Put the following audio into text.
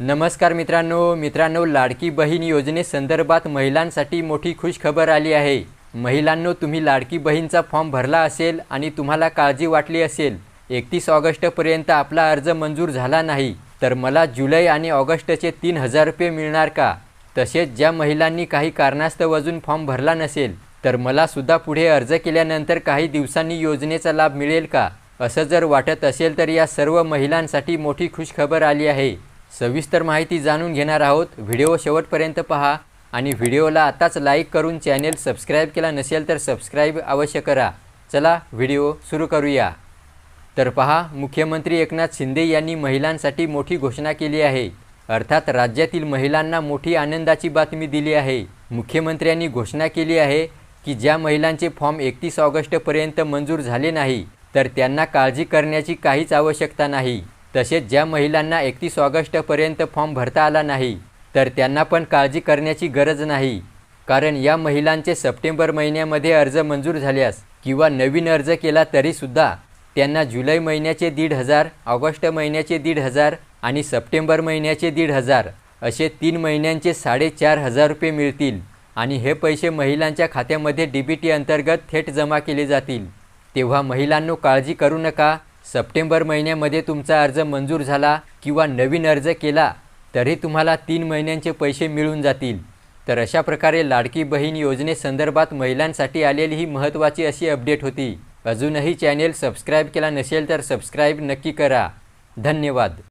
नमस्कार मित्रांनो मित्रांनो लाडकी बहीण योजनेसंदर्भात महिलांसाठी मोठी खुशखबर आली आहे. महिलांनो तुम्ही लाडकी बहीणचा फॉर्म भरला असेल आणि तुम्हाला काळजी वाटली असेल. एकतीस ऑगस्टपर्यंत आपला अर्ज मंजूर झाला नाही तर मला जुलै आणि ऑगस्टचे तीन हजार रुपये मिळणार का? तसेच ज्या महिलांनी काही कारणास्तव अजून फॉर्म भरला नसेल तर मला सुद्धा पुढे अर्ज केल्यानंतर काही दिवसांनी योजनेचा लाभ मिळेल का? असं जर वाटत असेल तर या सर्व महिलांसाठी मोठी खुशखबर आली आहे. सविस्तर माहिती जाणून घेणार आहोत. व्हिडिओ शेवटपर्यंत पहा आणि व्हिडिओला आताच लाईक करून चॅनेल सबस्क्राईब केला नसेल तर सबस्क्राईब अवश्य करा. चला व्हिडिओ सुरू करूया. तर पहा मुख्यमंत्री एकनाथ शिंदे यांनी महिलांसाठी मोठी घोषणा केली आहे. अर्थात राज्यातील महिलांना मोठी आनंदाची बातमी दिली आहे. मुख्यमंत्र्यांनी घोषणा केली आहे की ज्या महिलांचे फॉर्म एकतीस ऑगस्टपर्यंत मंजूर झाले नाही तर त्यांना काळजी करण्याची काहीच आवश्यकता नाही. तसेच ज्या महिलांना एकतीस ऑगस्टपर्यंत फॉर्म भरता आला नाही तर त्यांना पण काळजी करण्याची गरज नाही. कारण या महिलांचे सप्टेंबर महिन्यामध्ये अर्ज मंजूर झाल्यास किंवा नवीन अर्ज केला तरीसुद्धा त्यांना जुलै महिन्याचे दीड हजार ऑगस्ट महिन्याचे दीड हजार आणि सप्टेंबर महिन्याचे दीड हजार असे तीन महिन्यांचे साडेचार हजार रुपये मिळतील आणि हे पैसे महिलांच्या खात्यामध्ये डी बी टी अंतर्गत थेट जमा केले जातील. तेव्हा महिलांनो काळजी करू नका. सप्टेंबर महिन्यामध्ये तुमचा अर्ज मंजूर झाला किंवा नवीन अर्ज केला तरी तुम्हाला तीन महिन्यांचे पैसे मिळून जातील. तर अशा प्रकारे लाडकी बहीण योजनेसंदर्भात महिलांसाठी आलेली ही महत्त्वाची अशी अपडेट होती. अजूनही चॅनेल सबस्क्राईब केला नसेल तर सबस्क्राईब नक्की करा. धन्यवाद.